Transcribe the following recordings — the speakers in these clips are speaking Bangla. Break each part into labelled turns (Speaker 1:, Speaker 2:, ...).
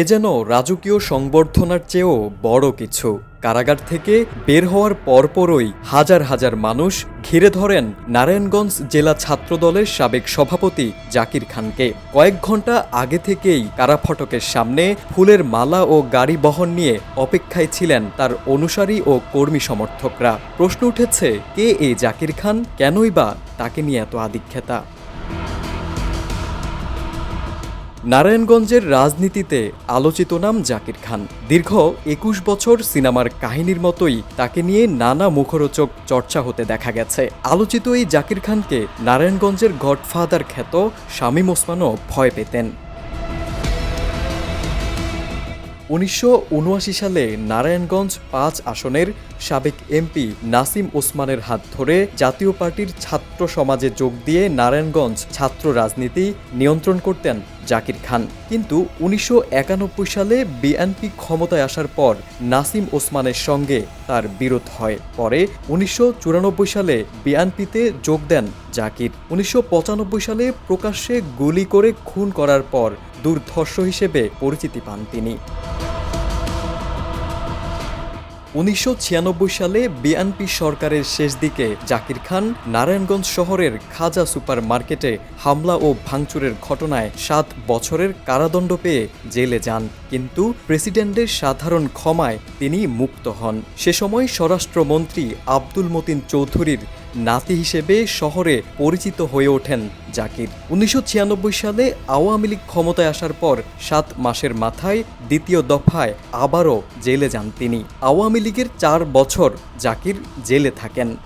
Speaker 1: এ যেন রাজকীয় সংবর্ধনার চেয়েও বড় কিছু। কারাগার থেকে বের হওয়ার পরপরই হাজার হাজার মানুষ ঘিরে ধরেন নারায়ণগঞ্জ জেলা ছাত্রদলের সাবেক সভাপতি জাকির খানকে। কয়েক ঘণ্টা আগে থেকেই কারাফটকের সামনে ফুলের মালা ও গাড়ি বহন নিয়ে অপেক্ষায় ছিলেন তার অনুসারী ও কর্মী সমর্থকরা। প্রশ্ন উঠেছে, কে এই জাকির খান? কেনই বা তাকে নিয়ে এত আদিক্ষেতা? নারায়ণগঞ্জের রাজনীতিতে আলোচিত নাম জাকির খান। দীর্ঘ একুশ বছর সিনেমার কাহিনীর মতোই তাকে নিয়ে নানা মুখরোচক চর্চা হতে দেখা গেছে। আলোচিত এই জাকির খানকে নারায়ণগঞ্জের গডফাদার খ্যাত শামীম ওসমানও ভয় পেতেন। উনিশশো উনআশি সালে নারায়ণগঞ্জ পাঁচ আসনের সাবেক এমপি নাসিম ওসমানের হাত ধরে জাতীয় পার্টির ছাত্র সমাজে যোগ দিয়ে নারায়ণগঞ্জ ছাত্র রাজনীতি নিয়ন্ত্রণ করতেন জাকির খান। কিন্তু উনিশশো একানব্বই সালে বিএনপি ক্ষমতায় আসার পর নাসিম ওসমানের সঙ্গে তার বিরোধ হয়। পরে উনিশশো চুরানব্বই সালে বিএনপিতে যোগ দেন জাকির। উনিশশো পঁচানব্বই সালে প্রকাশ্যে গুলি করে খুন করার পর দুর্ধর্ষ হিসেবে পরিচিতি পান তিনি। উনিশশো ছিয়ানব্বই সালে বিএনপি সরকারের শেষ দিকে জাকির খান নারায়ণগঞ্জ শহরের খাজা সুপার মার্কেটে হামলা ও ভাঙচুরের ঘটনায় সাত বছরের কারাদণ্ড পেয়ে জেলে যান। কিন্তু প্রেসিডেন্টের সাধারণ ক্ষমায় তিনি মুক্ত হন। সে সময় স্বরাষ্ট্রমন্ত্রী আব্দুল মতিন চৌধুরীর নাতি হিসেবে শহরে পরিচিত হয়ে ওঠেন জাকির। উনিশশো ছিয়ানব্বই সালে আওয়ামী লীগ ক্ষমতায় আসার পর সাত মাসের মাথায় দ্বিতীয় দফায় আবারও জেলে যান তিনি। আওয়ামী লীগের চার বছর জাকির জেলে থাকেন।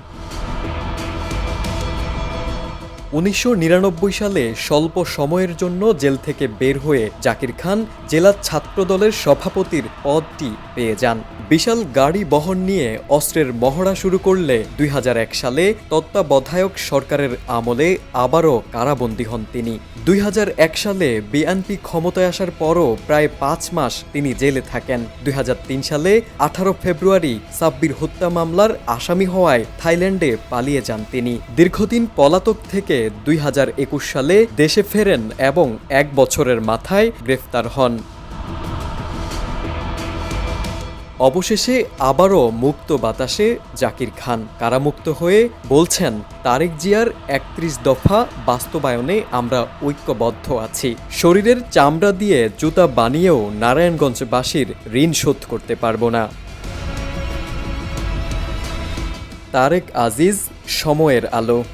Speaker 1: উনিশশো নিরানব্বই সালে স্বল্প সময়ের জন্য জেল থেকে বের হয়ে জাকির খান জেলা ছাত্রদলের সভাপতির পদটি পেয়ে যান। বিশাল গাড়ি বহন নিয়ে অস্ত্রের মহড়া শুরু করলে দুই হাজার এক সালে তত্ত্বাবধায়ক সরকারের আমলে আবারও কারাবন্দী হন তিনি। দুই হাজার এক সালে বিএনপি ক্ষমতায় আসার পরও প্রায় পাঁচ মাস তিনি জেলে থাকেন। দুই হাজার তিন সালে আঠারো ফেব্রুয়ারি সাব্বির হত্যা মামলার আসামি হওয়ায় থাইল্যান্ডে পালিয়ে যান তিনি। দীর্ঘদিন পলাতক থেকে দুই হাজার একুশ সালে দেশে ফেরেন এবং এক বছরের মাথায় গ্রেফতার হন। অবশেষে আবারও মুক্ত বাতাসে জাকির খান কারামুক্ত হয়ে বলছেন, তারেক জিয়ার একত্রিশ দফা বাস্তবায়নে আমরা ঐক্যবদ্ধ আছি। শরীরের চামড়া দিয়ে জুতা বানিয়েও নারায়ণগঞ্জবাসীর ঋণ শোধ করতে পারব না। তারেক আজিজ, সময়ের আলো।